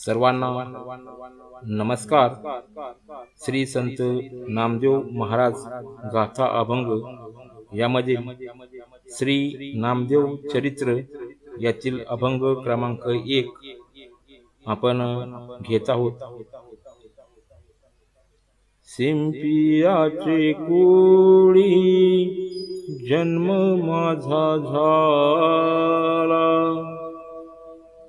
सर्वांना नमस्कार. श्री संत नामदेव महाराज गाथा अभंग यामध्ये श्री नामदेव चरित्र यातील अभंग क्रमांक एक आपण घेत आहोत. शिंपियाचे कोळी जन्म माझा झाला.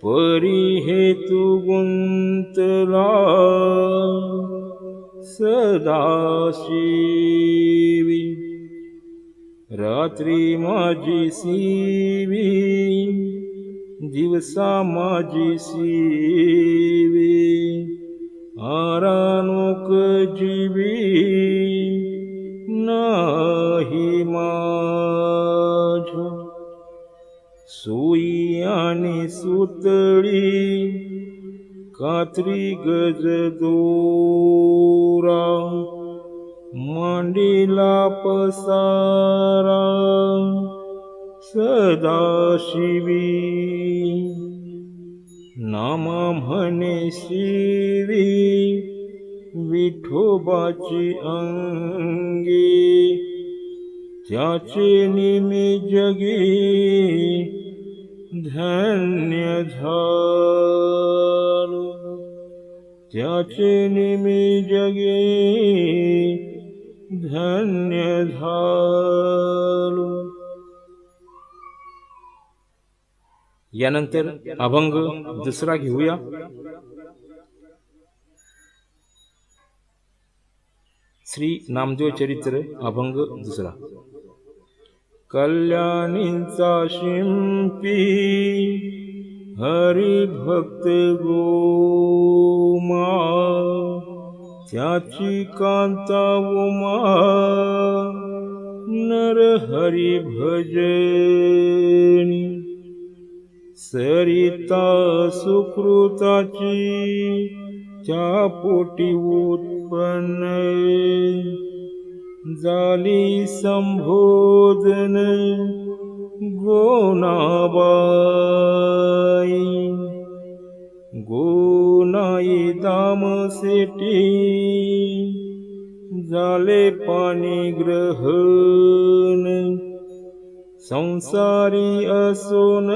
परी हेतू गुंतला सदाशिवी। रात्री माझी सीवी दिवसा माझी सीवी। आरानुक जीवी नाही माझ सुई सुत काी गजदोरा मडिला पसारा મને શિવી नामा शि विठोबे अङ्गीत्या जगे धन्य झालो. त्याचे निमी जगे धन्य झालो. यानंतर अभंग दुसरा घेऊया. श्री नामदेव चरित्र अभंग दुसरा. कल्याणींचा शिंपी हरिभक्त गोमा त्याची कांता उमा नर हरि भजनी सरिता सुकृताची त्या पोटी उत्पन्न. जाली संबोधन गोनाबाई। गोनाई दाम सेटी झाले पाणी ग्रहण। संसारी असोन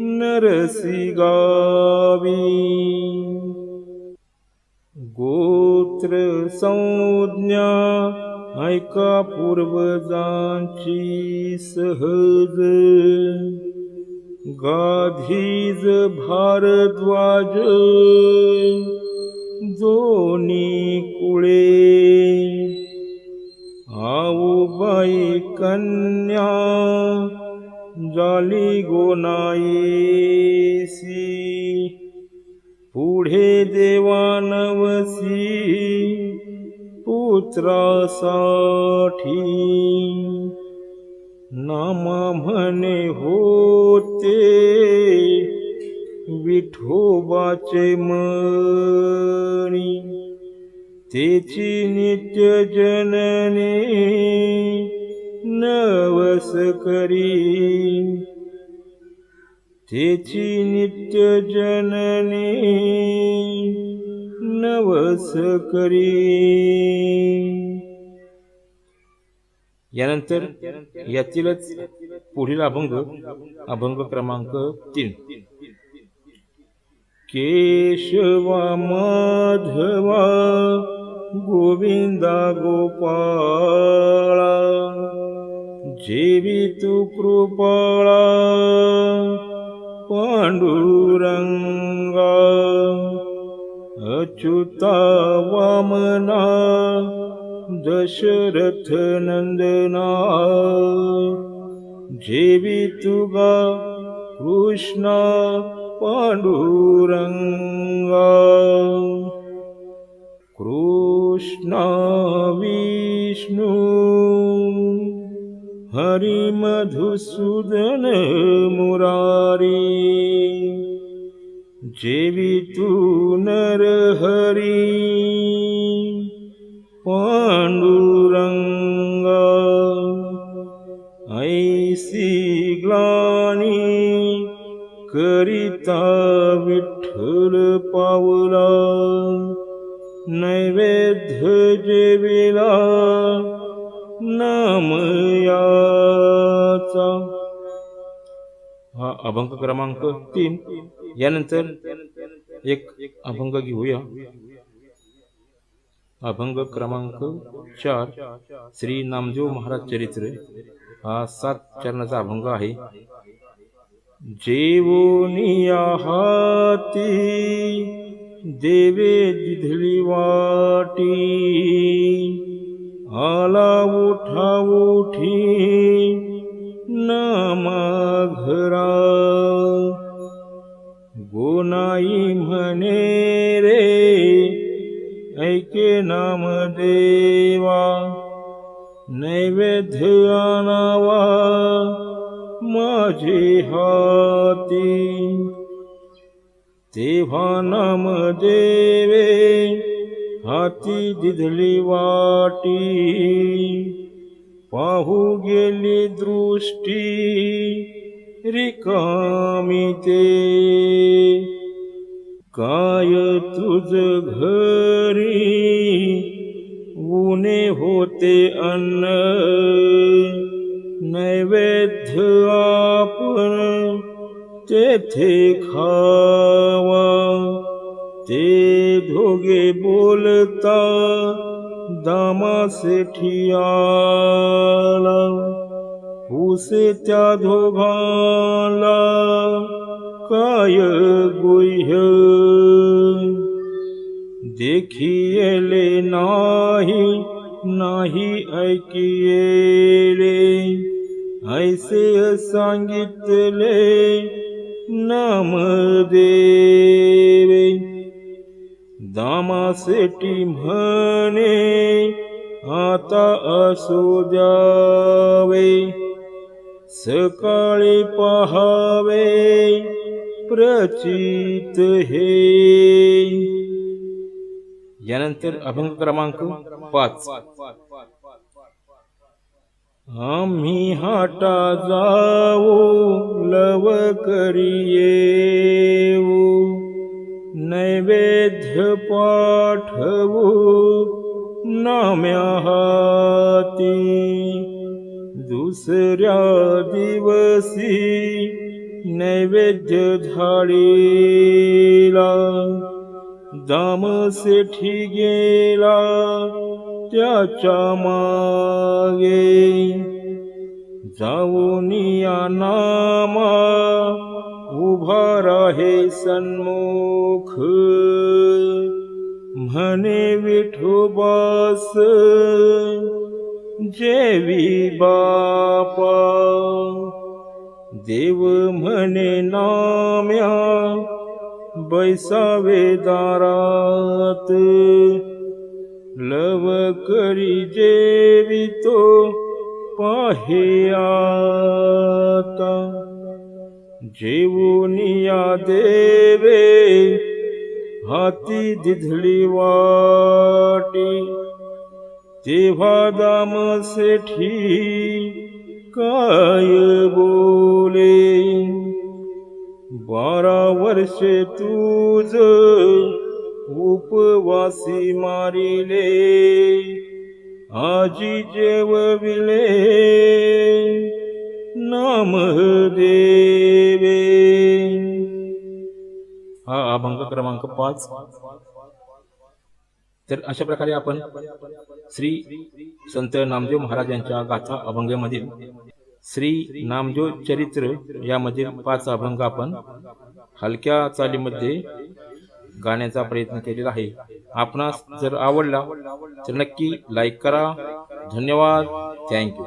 नरसी गावी। गोत्र संज्ञा ऐका पूर्वजांची सहज. गाधीज भारद्वाज जोनी कुळे. आऊबाई कन्या जाली गोनाईसी पुढे देवानवसी पुत्रासाठी. नामा म्हणे होते विठोबाचे मणी. तेची नित्य जननी नवस करी. तेची नित्य जननी नवस करी. यानंतर यातीलच पुढील अभंग अभंग क्रमांक तीन. केशवा माधवा गोविंदा गोपाळा जेवी तू कृपाळा पाण्डुरङ्गा अच्युता वामना दशरथनन्दनातुगा कृष्णा पाण्डुरङ्गा कृष्णा विष्णु। हरी मधुसूदन मुरारी। जेवी तू नर हरी। पांडुरंगा ऐसी ग्लानी करिता विठ्ठल पावला। नैवेद्य जेविला नमयाचा हा अभंग क्रमांक तीन. यानंतर एक अभंग घेऊया. अभंग क्रमांक चार. श्री नामदेव महाराज चरित्र. हा सात चरणाचा अभंग आहे. जेवोनिया हाती देवे दिधली वाटी. आला उठा उठी नामा घरा. गोनाई म्हणे रे ऐके नाम देवा. नैवेद्य आणावा माझे हाती. तेव्हा नाम देवे हाती दिधली वाटी पाहू गेली दृष्टी रिकामी ते. काय तुझ घरी उणे होते अन्न नैवेद्य आपण तेथे खावा ते दोघे बोलता दामासे ठियाला उसे त्या दोघाला काय गुह्य? देखियले नाही नाही ऐकिएले ऐसे सांगितले नाम देवे। दामासेटी म्हणे आता असू द्यावे. सकाळी पहावे प्रचित हे. यानंतर अभंग क्रमांक पाच. आम्ही हाटा जाऊ लव करिये. नैवेद्य पाठवू नाम्या हाती दुसऱ्या दिवसी नैवेद्य झाडीला। दामसेठी गेला त्याच्यामागे। जाऊन या नामा उभा राहे सन्मुख। म्हणे विठोबास जेवी बापा। देव म्हणे नाम्या बैसावे दारात। लव करी जेवितो पाहे आता जेवूनिया देवे हाती दिधली वाटी। तेव्हा दाम सेठी काय बोले बारा वर्षे तुझ उपवासी मारिले आजी जेवविले नाम दे अभंग क्रमांक पाच. तर अशा प्रकारे आपण श्री संत नामदेव महाराज यांच्या गाथा अभंगामधील श्री नामदेव चरित्र यामधील पाच अभंग आपण हलक्या चालीमध्ये गाण्याचा प्रयत्न केलेला आहे. आपणास जर आवडला तर नक्की लाईक करा. धन्यवाद. Thank you.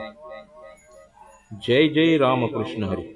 जय जय रामकृष्ण हरी.